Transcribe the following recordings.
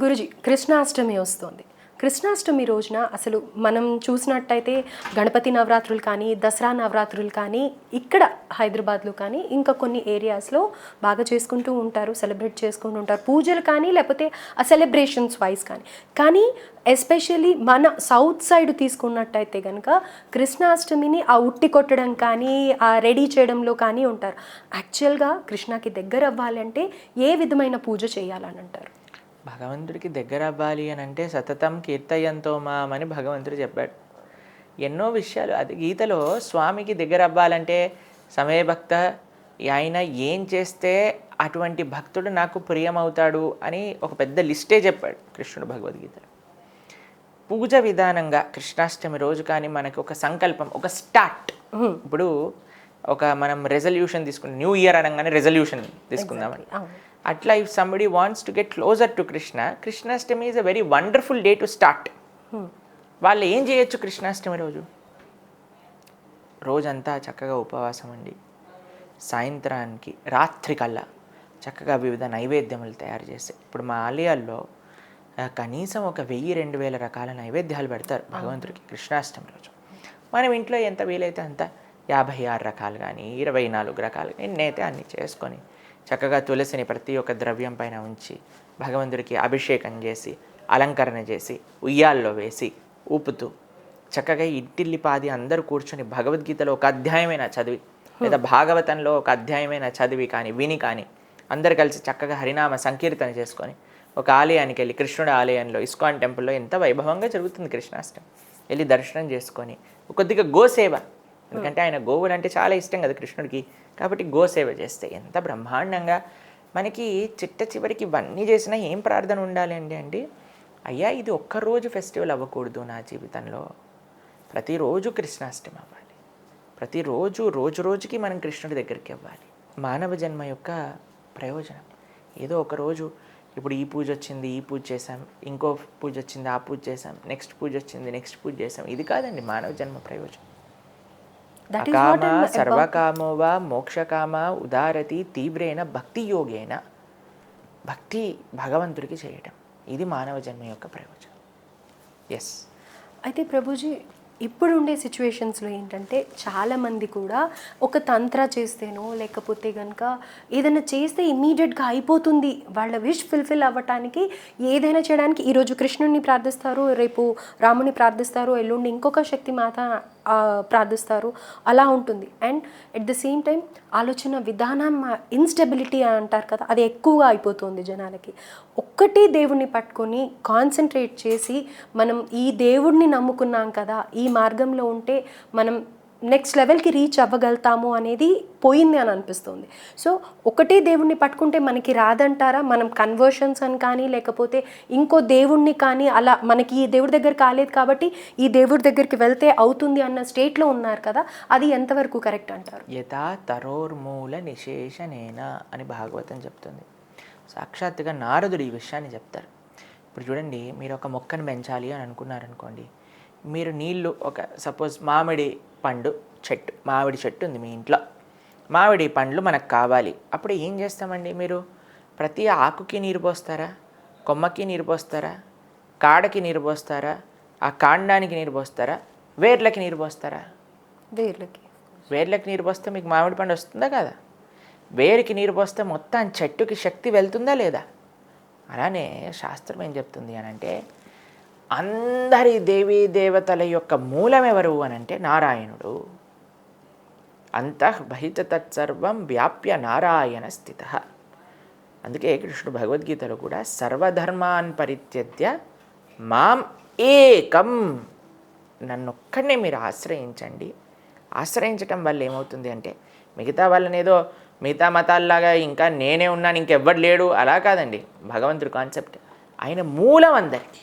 గురుజీ కృష్ణాష్టమి వస్తుంది. కృష్ణాష్టమి రోజున అసలు మనం చూసినట్టయితే గణపతి నవరాత్రులు కానీ దసరా నవరాత్రులు కానీ ఇక్కడ హైదరాబాద్లో కానీ ఇంకా కొన్ని ఏరియాస్లో బాగా చేసుకుంటూ ఉంటారు సెలబ్రేట్ చేసుకుంటూ ఉంటారు. పూజలు కానీ లేకపోతే ఆ సెలబ్రేషన్స్ వైజ్ కానీ. కానీ ఎస్పెషల్లీ మన సౌత్ సైడ్ తీసుకున్నట్టయితే కనుక కృష్ణాష్టమిని ఆ ఉట్టి కొట్టడం కానీ ఆ రెడీ చేయడంలో కానీ ఉంటారు. యాక్చువల్గా కృష్ణకి దగ్గర అవ్వాలంటే ఏ విధమైన పూజ చేయాలని అంటారు భగవంతుడికి దగ్గర అవ్వాలి అని అంటే సతతం కీర్తయంతో మామని భగవంతుడు చెప్పాడు. ఎన్నో విషయాలు. అది గీతలో స్వామికి దగ్గర అవ్వాలంటే సమయభక్త ఆయన ఏం చేస్తే అటువంటి భక్తుడు నాకు ప్రియమవుతాడు అని ఒక పెద్ద లిస్టే చెప్పాడు కృష్ణుడు భగవద్గీతలో. పూజ విధానంగా కృష్ణాష్టమి రోజు కానీ మనకి ఒక సంకల్పం ఒక స్టార్ట్. ఇప్పుడు ఒక మనం రెజల్యూషన్ తీసుకుని న్యూ ఇయర్ అనగానే రెజల్యూషన్ తీసుకుందామని. అట్లా if somebody wants to get closer to Krishna Krishnashtami is a very wonderful day to start వాళ్ళు ఏం చేయొచ్చు కృష్ణాష్టమి రోజు? రోజంతా చక్కగా ఉపవాసం అండి సాయంత్రానికి రాత్రి కల్లా చక్కగా వివిధ నైవేద్యములు తయారు చేసి ఇప్పుడు మా ఆలయాల్లో కనీసం ఒక వెయ్యి రెండు వేల రకాల నైవేద్యాలు పెడతారు భగవంతుడికి కృష్ణాష్టమి రోజు. మనం ఇంట్లో ఎంత వీలైతే అంత యాభై ఆరు రకాలు కానీ ఇరవై నాలుగు రకాలు ఎన్నైతే అన్ని చేసుకొని చక్కగా తులసిని ప్రతి ఒక్క ద్రవ్యం పైన ఉంచి భగవంతుడికి అభిషేకం చేసి అలంకరణ చేసి ఉయ్యాల్లో వేసి ఊపుతూ చక్కగా ఇంటిల్లిపాది అందరూ కూర్చొని భగవద్గీతలో ఒక అధ్యాయమైనా చదివి లేదా భాగవతంలో ఒక అధ్యాయమైనా చదివి కానీ విని కానీ అందరు కలిసి చక్కగా హరినామ సంకీర్తన చేసుకొని ఒక ఆలయానికి వెళ్ళి కృష్ణుడి ఆలయంలో ఇస్కాన్ టెంపుల్లో ఎంత వైభవంగా జరుగుతుంది కృష్ణాష్టమి. వెళ్ళి దర్శనం చేసుకొని కొద్దిగా గోసేవ ఎందుకంటే ఆయన గోవులు అంటే చాలా ఇష్టం కదా కృష్ణుడికి. కాబట్టి గోసేవ చేస్తే ఎంత బ్రహ్మాండంగా మనకి చిట్ట చివరికి ఇవన్నీ చేసినా ఏం ప్రార్థన ఉండాలి అండి అండి? అయ్యా ఇది ఒక్కరోజు ఫెస్టివల్ అవ్వకూడదు నా జీవితంలో. ప్రతిరోజు కృష్ణాష్టమి అవ్వాలి. ప్రతిరోజు రోజు రోజుకి మనం కృష్ణుడి దగ్గరికి ఇవ్వాలి మానవ జన్మ యొక్క ప్రయోజనం. ఏదో ఒకరోజు ఇప్పుడు ఈ పూజ వచ్చింది ఈ పూజ చేసాం ఇంకో పూజ వచ్చింది ఆ పూజ చేసాం నెక్స్ట్ పూజ వచ్చింది నెక్స్ట్ పూజ చేసాం ఇది కాదండి మానవ జన్మ ప్రయోజనం. అకామ సర్వకామో వా మోక్షకామ ఉదారతి తీవ్రేణ భక్తి యోగేన భక్తి భగవంతుడికి చేయటం. ఇది మానవ జన్మ యొక్క ప్రయోజనం. ఎస్ అయితే ప్రభుజీ ఇప్పుడు ఉండే సిచ్యువేషన్స్లో ఏంటంటే చాలామంది కూడా ఒక తంత్ర చేస్తేనో లేకపోతే కనుక ఏదైనా చేస్తే ఇమీడియట్గా అయిపోతుంది. వాళ్ళ విష్ ఫుల్ఫిల్ అవ్వటానికి ఏదైనా చేయడానికి ఈరోజు కృష్ణుడిని ప్రార్థిస్తారు రేపు రాముని ప్రార్థిస్తారు ఎల్లుండి ఇంకొక శక్తి మాత ప్రార్థిస్తారు. అలా ఉంటుంది. And at the same time ఆలోచన విధానం ఇన్స్టెబిలిటీ అంటారు కదా అది ఎక్కువగా అయిపోతుంది జనాలకి. ఒక్కటే దేవుణ్ణి పట్టుకొని కాన్సన్ట్రేట్ చేసి మనం ఈ దేవుడిని నమ్ముకున్నాం కదా ఈ మార్గంలో ఉంటే మనం నెక్స్ట్ లెవెల్కి రీచ్ అవ్వగలుగుతాము అనేది పోయింది అని అనిపిస్తుంది. సో ఒకటే దేవుణ్ణి పట్టుకుంటే మనకి రాదంటారా? మనం కన్వర్షన్స్ అని కానీ లేకపోతే ఇంకో దేవుణ్ణి కానీ అలా మనకి ఈ దేవుడి దగ్గర కాలేదు కాబట్టి ఈ దేవుడి దగ్గరికి వెళ్తే అవుతుంది అన్న స్టేట్లో ఉన్నారు కదా అది ఎంతవరకు కరెక్ట్ అంటారు? యథా తరోర్మూల నిశేషనేనా అని భాగవతం చెప్తుంది. సాక్షాత్తుగా నారదుడు ఈ విషయాన్ని చెప్తారు. ఇప్పుడు చూడండి మీరు ఒక మొక్కను పెంచాలి అని అనుకున్నారనుకోండి మీరు నీళ్ళు ఒక సపోజ్ మామిడి పండు చెట్టు మామిడి చెట్టు ఉంది మీ ఇంట్లో. మామిడి పండ్లు మనకు కావాలి. అప్పుడు ఏం చేస్తామండి మీరు? ప్రతి ఆకుకి నీరు పోస్తారా? కొమ్మకి నీరు పోస్తారా? కాడకి నీరు పోస్తారా? ఆ కాండానికి నీరు పోస్తారా? వేర్లకి నీరు పోస్తారా? వేర్లకి. వేర్లకు నీరు పోస్తే మీకు మామిడి పండు వస్తుందా కదా? వేరుకి నీరు పోస్తే మొత్తం చెట్టుకి శక్తి వెళ్తుందా లేదా? అలానే శాస్త్రం ఏం చెప్తుంది అని అంటే అందరి దేవీ దేవతల యొక్క మూలం ఎవరు అని అంటే నారాయణుడు. అంతః బహిత తత్సర్వం వ్యాప్య నారాయణ స్థిత అందుకే కృష్ణుడు భగవద్గీతలో కూడా సర్వధర్మాన్ పరిత్యత్య మాం ఏకం. నన్నొక్కడనే మీరు ఆశ్రయించండి. ఆశ్రయించటం వల్ల ఏమవుతుంది అంటే మిగతా వాళ్ళని ఏదో మిగతా మతాల్లాగా ఇంకా నేనే ఉన్నాను ఇంకెవ్వడు లేడు అలా కాదండి. భగవంతుడు కాన్సెప్ట్. ఆయన మూలం అందరికీ.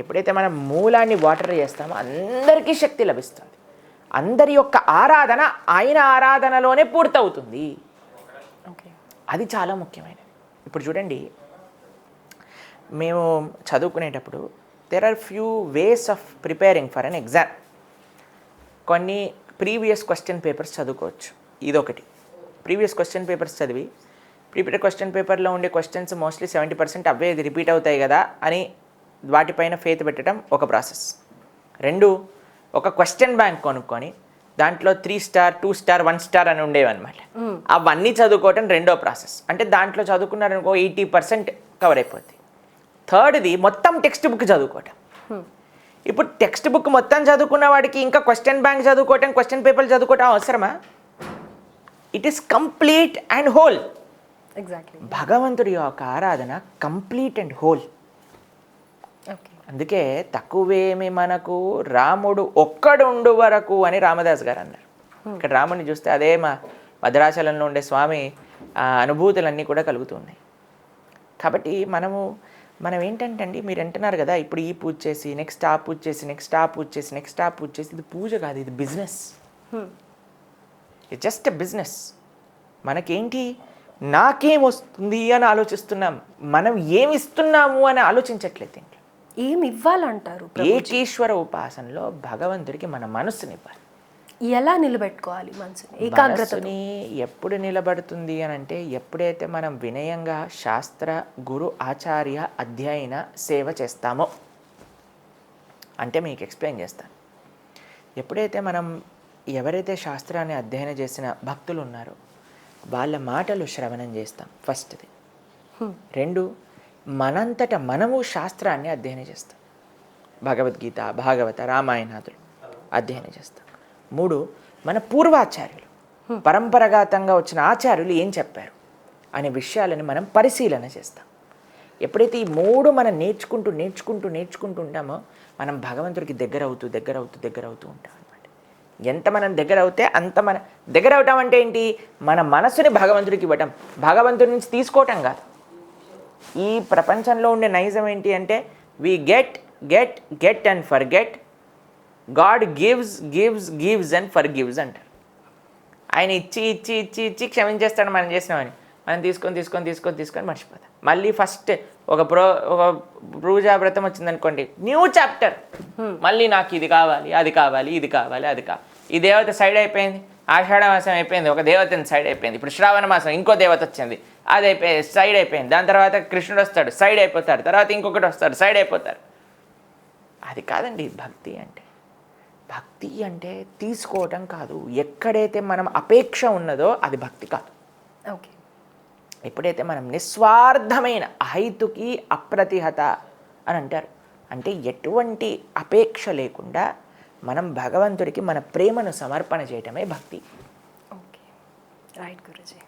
ఎప్పుడైతే మనం మూలాన్ని వాటర్ చేస్తామో అందరికీ శక్తి లభిస్తుంది. అందరి యొక్క ఆరాధన ఆయన ఆరాధనలోనే పూర్తవుతుంది. ఓకే అది చాలా ముఖ్యమైనది. ఇప్పుడు చూడండి మేము చదువుకునేటప్పుడు there are few ways of preparing for an exam కొన్ని ప్రీవియస్ క్వశ్చన్ పేపర్స్ చదువుకోవచ్చు. ఇదొకటి. ప్రీవియస్ క్వశ్చన్ పేపర్స్ చదివి ప్రీపేడ్ క్వశ్చన్ పేపర్లో ఉండే క్వశ్చన్స్ మోస్ట్లీ సెవెంటీ పర్సెంట్ అవే రిపీట్ అవుతాయి కదా అని వాటిపైన ఫేత్ పెట్టడం ఒక ప్రాసెస్ రెండు ఒక క్వశ్చన్ బ్యాంక్ కొనుక్కొని దాంట్లో three star two star one star అని ఉండేవి అనమాట అవన్నీ చదువుకోవటం రెండో ప్రాసెస్ అంటే దాంట్లో చదువుకున్నారనుకో ఎయిటీ పర్సెంట్ కవర్ అయిపోద్ది. థర్డ్ది మొత్తం టెక్స్ట్ బుక్ చదువుకోవటం ఇప్పుడు టెక్స్ట్ బుక్ మొత్తం చదువుకున్న వాడికి ఇంకా క్వశ్చన్ బ్యాంక్ చదువుకోవటం క్వశ్చన్ పేపర్ చదువుకోవటం అవసరమా? It is complete and whole exactly భగవంతుడి యొక్క ఆరాధన కంప్లీట్ అండ్ హోల్ అందుకే తక్కువేమి మనకు రాముడు ఒక్కడుండు వరకు అని రామదాస్ గారు అన్నారు. ఇక్కడ రాముడిని చూస్తే అదే మా భద్రాచలంలో ఉండే స్వామి ఆ అనుభూతులన్నీ కూడా కలుగుతున్నాయి. కాబట్టి మనము మనం ఏంటంటే అండి మీరు అంటున్నారు కదా ఇప్పుడు ఈ పూజ చేసి నెక్స్ట్ ఆ పూజ చేసి నెక్స్ట్ ఆ పూజ చేసి నెక్స్ట్ ఆ పూజ చేసి ఇది పూజ కాదు ఇది బిజినెస్ ఇట్ జస్ట్ బిజినెస్ మనకేంటి నాకేం వస్తుంది అని ఆలోచిస్తున్నాం. మనం ఏమి ఇస్తున్నాము అని ఆలోచించట్లేదు ఇంట్లో ఏం ఇవ్వాలంటారు ఏకీశ్వర ఉపాసనలో భగవంతుడికి మన మనస్సుని ఇవ్వాలి ఎలా నిలబెట్టుకోవాలి మనసుని? ఏకాగ్రత మనస్సుని ఎప్పుడు నిలబడుతుంది అని అంటే ఎప్పుడైతే మనం వినయంగా శాస్త్ర గురు ఆచార్య అధ్యయన సేవ చేస్తామో అంటే మీకు ఎక్స్ప్లెయిన్ చేస్తాను. ఎప్పుడైతే మనం ఎవరైతే శాస్త్రాన్ని అధ్యయనం చేసిన భక్తులు ఉన్నారో వాళ్ళ మాటలు శ్రవణం చేస్తాం ఫస్ట్ది. రెండు మనంతట మనము శాస్త్రాన్ని అధ్యయనం చేస్తాం. భగవద్గీత భాగవత రామాయణాదులు అధ్యయనం చేస్తాం. మూడు మన పూర్వాచార్యులు పరంపరగతంగా వచ్చిన ఆచార్యులు ఏం చెప్పారు అనే విషయాలను మనం పరిశీలన చేస్తాం. ఎప్పుడైతే ఈ మూడు మనం నేర్చుకుంటూ నేర్చుకుంటూ నేర్చుకుంటూ ఉంటామో మనం భగవంతుడికి దగ్గర అవుతూ దగ్గర అవుతూ దగ్గర అవుతూ ఉంటాం అనమాట ఎంత మనం దగ్గర అవుతే అంత మన దగ్గర అవటం అంటే ఏంటి? మన మనసుని భగవంతుడికి ఇవ్వటం. భగవంతుడి నుంచి తీసుకోవటం కాదు. ఈ ప్రపంచంలో ఉండే నైజం ఏంటి అంటే we get get get and forget God gives gives gives and forgives అంటారు. ఆయన ఇచ్చి ఇచ్చి ఇచ్చి ఇచ్చి క్షమించేస్తాడు మనం చేసినామని మనం తీసుకొని తీసుకొని తీసుకొని తీసుకొని మర్చిపోతాం. మళ్ళీ ఫస్ట్ ఒక ప్రో ఒక పూజా వ్రతం వచ్చిందనుకోండి న్యూ చాప్టర్ మళ్ళీ నాకు ఇది కావాలి అది కావాలి ఇది కావాలి అది కావాలి ఈ దేవత సైడ్ అయిపోయింది. ఆషాఢ మాసం అయిపోయింది ఒక దేవతని సైడ్ అయిపోయింది. ఇప్పుడు శ్రావణ మాసం ఇంకో దేవత వచ్చింది. అది అయిపోయింది సైడ్ అయిపోయింది. దాని తర్వాత కృష్ణుడు వస్తాడు సైడ్ అయిపోతాడు. తర్వాత ఇంకొకటి వస్తాడు సైడ్ అయిపోతారు అది కాదండి భక్తి అంటే. భక్తి అంటే తీసుకోవటం కాదు. ఎక్కడైతే మనం అపేక్ష ఉన్నదో అది భక్తి కాదు. ఓకే. ఎప్పుడైతే మనం నిస్వార్థమైన అహైతుకి అప్రతిహత అని అంటారు. అంటే ఎటువంటి అపేక్ష లేకుండా మనం భగవంతుడికి మన ప్రేమను సమర్పణ చేయటమే భక్తి. Okay right Guruji